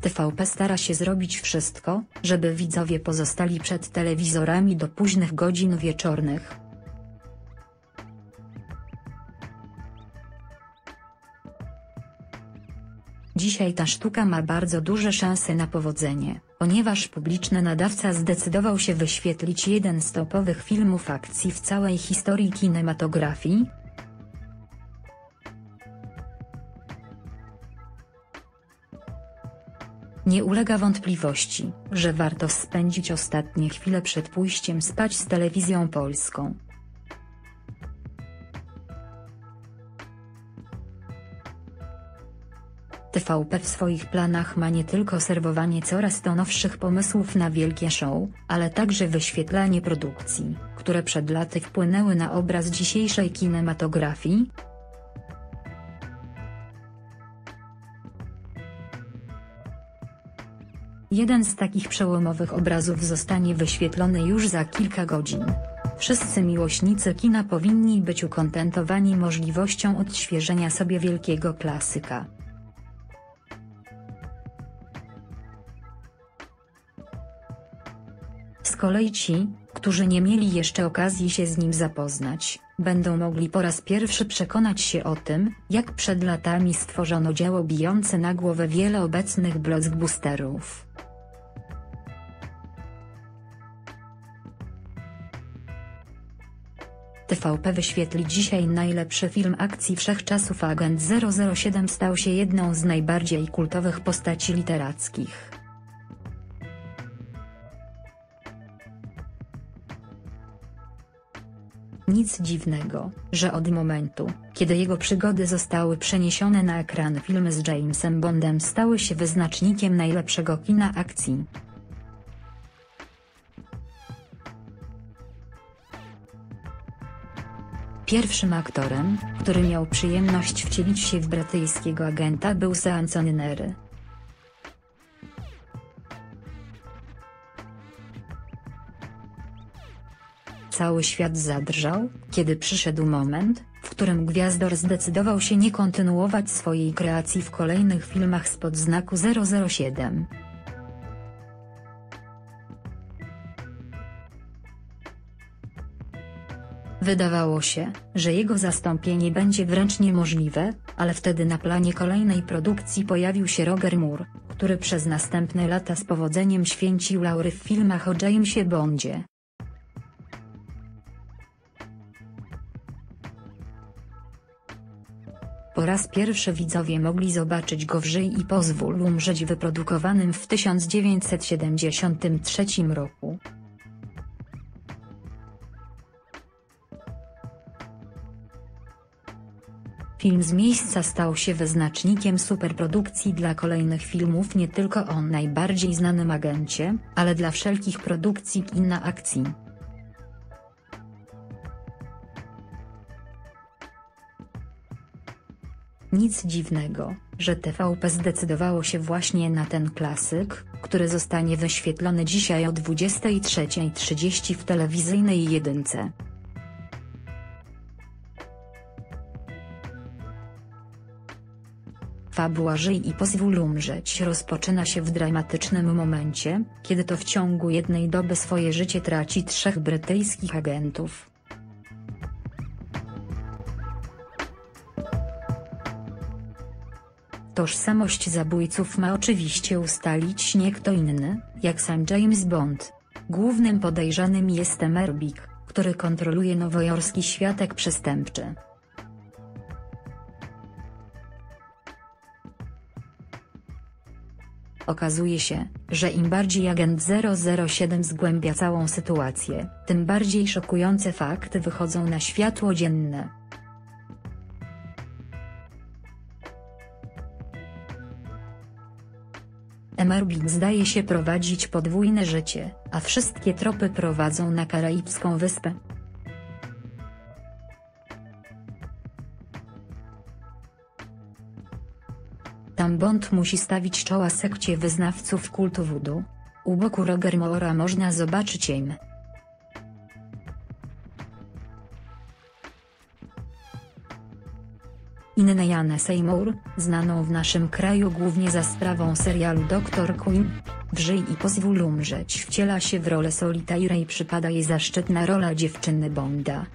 TVP stara się zrobić wszystko, żeby widzowie pozostali przed telewizorami do późnych godzin wieczornych. Dzisiaj ta sztuka ma bardzo duże szanse na powodzenie, ponieważ publiczny nadawca zdecydował się wyświetlić jeden z topowych filmów akcji w całej historii kinematografii, Nie ulega wątpliwości, że warto spędzić ostatnie chwile przed pójściem spać z telewizją polską. TVP w swoich planach ma nie tylko serwowanie coraz to nowszych pomysłów na wielkie show, ale także wyświetlanie produkcji, które przed laty wpłynęły na obraz dzisiejszej kinematografii, Jeden z takich przełomowych obrazów zostanie wyświetlony już za kilka godzin. Wszyscy miłośnicy kina powinni być ukontentowani możliwością odświeżenia sobie wielkiego klasyka. Z kolei ci, którzy nie mieli jeszcze okazji się z nim zapoznać, będą mogli po raz pierwszy przekonać się o tym, jak przed latami stworzono dzieło bijące na głowę wiele obecnych blockbusterów. TVP wyświetli dzisiaj najlepszy film akcji wszechczasów Agent 007 stał się jedną z najbardziej kultowych postaci literackich. Nic dziwnego, że od momentu, kiedy jego przygody zostały przeniesione na ekran filmy z Jamesem Bondem stały się wyznacznikiem najlepszego kina akcji. Pierwszym aktorem, który miał przyjemność wcielić się w brytyjskiego agenta był Sean Connery. Cały świat zadrżał, kiedy przyszedł moment, w którym Gwiazdor zdecydował się nie kontynuować swojej kreacji w kolejnych filmach spod znaku 007. Wydawało się, że jego zastąpienie będzie wręcz niemożliwe, ale wtedy na planie kolejnej produkcji pojawił się Roger Moore, który przez następne lata z powodzeniem święcił laury w filmach o Jamesie Bondzie. Po raz pierwszy widzowie mogli zobaczyć go w Żyj i pozwól umrzeć wyprodukowanym w 1973 roku. Film z miejsca stał się wyznacznikiem superprodukcji dla kolejnych filmów nie tylko o najbardziej znanym agencie, ale dla wszelkich produkcji kina akcji. Nic dziwnego, że TVP zdecydowało się właśnie na ten klasyk, który zostanie wyświetlony dzisiaj o 23.30 w telewizyjnej jedynce. Fabuła Żyj i pozwól umrzeć rozpoczyna się w dramatycznym momencie, kiedy to w ciągu jednej doby swoje życie traci trzech brytyjskich agentów. Tożsamość zabójców ma oczywiście ustalić nie kto inny, jak sam James Bond. Głównym podejrzanym jest Emerbik, który kontroluje nowojorski światek przestępczy. Okazuje się, że im bardziej agent 007 zgłębia całą sytuację, tym bardziej szokujące fakty wychodzą na światło dzienne. Emerbin zdaje się prowadzić podwójne życie, a wszystkie tropy prowadzą na karaibską wyspę. Tam Bond musi stawić czoła sekcie wyznawców kultu voodoo. U boku Roger Moora można zobaczyć aim. Inne Janę Seymour, znaną w naszym kraju głównie za sprawą serialu Dr. Queen. Wżyj i pozwól umrzeć wciela się w rolę Solitaire i przypada jej zaszczytna rola dziewczyny Bonda,